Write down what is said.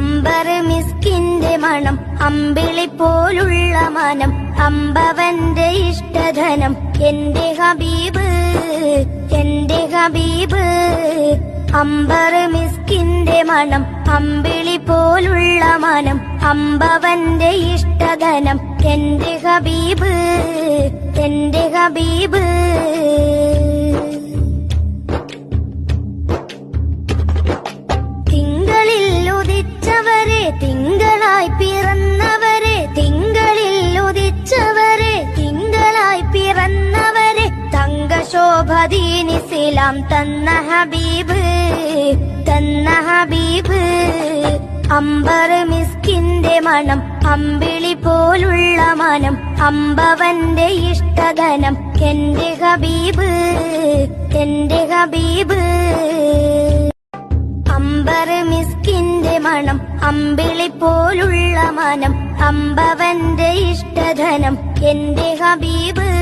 അമ്പർ മിസ്കിന്റെ മണം അമ്പിളി പോലുള്ള മനം അമ്പവന്റെ ഇഷ്ടധനം. എന്റെ ഹബീബ് എന്റെ ഹബീബ് അമ്പർ മിസ്കിന്റെ മണം അമ്പിളി പോലുള്ള മനം അമ്പവന്റെ ഇഷ്ടധനം. എന്റെ ഹബീബ് എന്റെ ഹബീബ് തങ്കശോഭദീനിസിലാം തന്ന ഹബീബ് തന്ന ഹബീബ്. അമ്പർ മിസ്കിന്റെ മണം അമ്പിളി പോലുള്ള മനം അമ്പവന്റെ ഇഷ്ടധനം എന്റെ ഹബീബ് എന്റെ ഹബീബ്. അമ്പർ മിസ്കിന്റെ മണം അമ്പിളി പോലുള്ള മനം അമ്പവന്റെ ഇഷ്ടധനം എന്റെ ഹബീബ്.